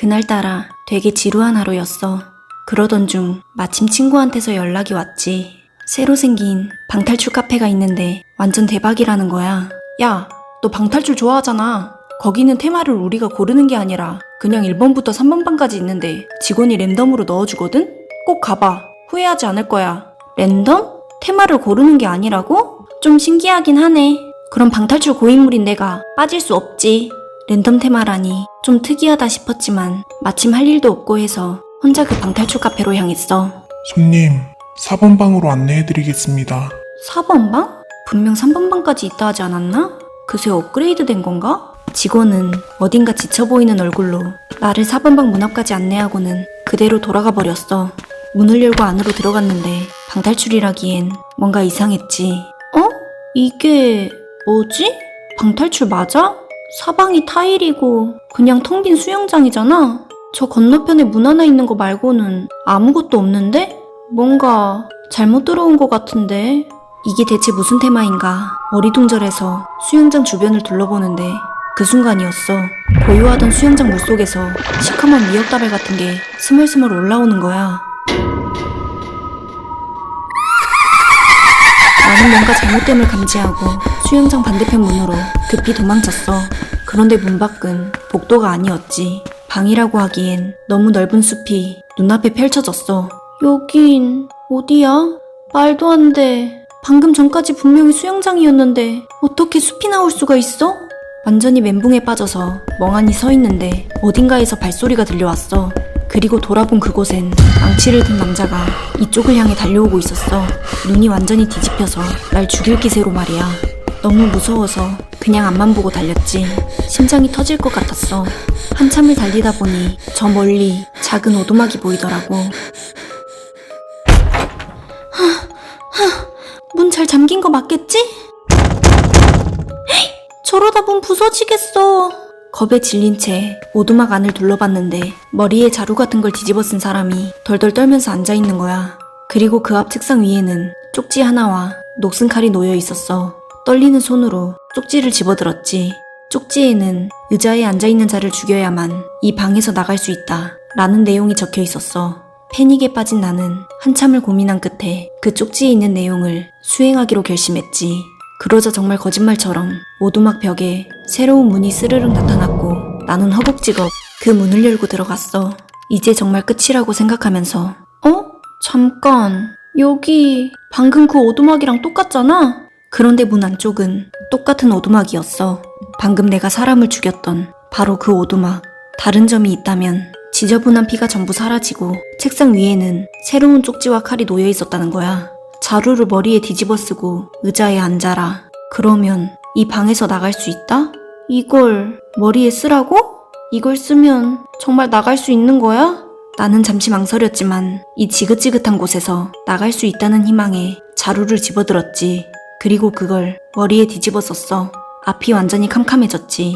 그날따라 되게 지루한 하루였어. 그러던 중 마침 친구한테서 연락이 왔지. 새로 생긴 방탈출 카페가 있는데 완전 대박이라는 거야. 야, 너 방탈출 좋아하잖아. 거기는 테마를 우리가 고르는 게 아니라 그냥 1번부터 3번방까지 있는데 직원이 랜덤으로 넣어주거든? 꼭 가봐. 후회하지 않을 거야. 랜덤? 테마를 고르는 게 아니라고? 좀 신기하긴 하네. 그럼 방탈출 고인물인 내가 빠질 수 없지. 랜덤 테마라니 좀 특이하다 싶었지만 마침 할 일도 없고 해서 혼자 그 방탈출 카페로 향했어. 손님, 4번 방으로 안내해드리겠습니다. 4번 방? 분명 3번 방까지 있다 하지 않았나? 그새 업그레이드 된 건가? 직원은 어딘가 지쳐 보이는 얼굴로 나를 4번 방 문 앞까지 안내하고는 그대로 돌아가 버렸어. 문을 열고 안으로 들어갔는데 방탈출이라기엔 뭔가 이상했지. 어? 이게 뭐지? 방탈출 맞아? 사방이 타일이고 그냥 텅 빈 수영장이잖아. 저 건너편에 문 하나 있는 거 말고는 아무것도 없는데? 뭔가 잘못 들어온 것 같은데 이게 대체 무슨 테마인가 어리둥절해서 수영장 주변을 둘러보는데 그 순간이었어 고요하던 수영장 물속에서 시커먼 미역다발 같은 게 스멀스멀 올라오는 거야 나는 뭔가 잘못됨을 감지하고 수영장 반대편 문으로 급히 도망쳤어 그런데 문 밖은 복도가 아니었지 방이라고 하기엔 너무 넓은 숲이 눈앞에 펼쳐졌어 여긴 어디야? 말도 안 돼. 방금 전까지 분명히 수영장이었는데 어떻게 숲이 나올 수가 있어? 완전히 멘붕에 빠져서 멍하니 서 있는데 어딘가에서 발소리가 들려왔어. 그리고 돌아본 그곳엔 망치를 든 남자가 이쪽을 향해 달려오고 있었어. 눈이 완전히 뒤집혀서 날 죽일 기세로 말이야. 너무 무서워서 그냥 앞만 보고 달렸지. 심장이 터질 것 같았어. 한참을 달리다 보니 저 멀리 작은 오두막이 보이더라고. 문 잘 잠긴 거 맞겠지? 저러다 문 부서지겠어. 겁에 질린 채 오두막 안을 둘러봤는데 머리에 자루 같은 걸 뒤집어 쓴 사람이 덜덜 떨면서 앉아 있는 거야. 그리고 그 앞 책상 위에는 쪽지 하나와 녹슨 칼이 놓여 있었어. 떨리는 손으로 쪽지를 집어들었지. 쪽지에는 의자에 앉아 있는 자를 죽여야만 이 방에서 나갈 수 있다. 라는 내용이 적혀 있었어. 패닉에 빠진 나는 한참을 고민한 끝에 그 쪽지에 있는 내용을 수행하기로 결심했지. 그러자 정말 거짓말처럼 오두막 벽에 새로운 문이 스르륵 나타났고 나는 허겁지겁 그 문을 열고 들어갔어. 이제 정말 끝이라고 생각하면서 어? 잠깐 여기 방금 그 오두막이랑 똑같잖아? 그런데 문 안쪽은 똑같은 오두막이었어. 방금 내가 사람을 죽였던 바로 그 오두막. 다른 점이 있다면 지저분한 피가 전부 사라지고 책상 위에는 새로운 쪽지와 칼이 놓여 있었다는 거야. 자루를 머리에 뒤집어 쓰고 의자에 앉아라. 그러면 이 방에서 나갈 수 있다? 이걸 머리에 쓰라고? 이걸 쓰면 정말 나갈 수 있는 거야? 나는 잠시 망설였지만 이 지긋지긋한 곳에서 나갈 수 있다는 희망에 자루를 집어들었지. 그리고 그걸 머리에 뒤집어 썼어. 앞이 완전히 캄캄해졌지.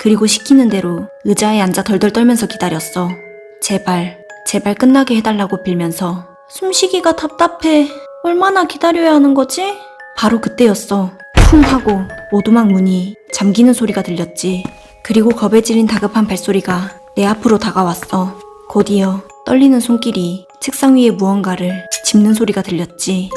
그리고 시키는 대로 의자에 앉아 덜덜 떨면서 기다렸어. 제발, 제발 끝나게 해달라고 빌면서 숨쉬기가 답답해. 얼마나 기다려야 하는 거지? 바로 그때였어. 쿵 하고 오두막 문이 잠기는 소리가 들렸지. 그리고 겁에 질린 다급한 발소리가 내 앞으로 다가왔어. 곧이어 떨리는 손길이 책상 위에 무언가를 짚는 소리가 들렸지.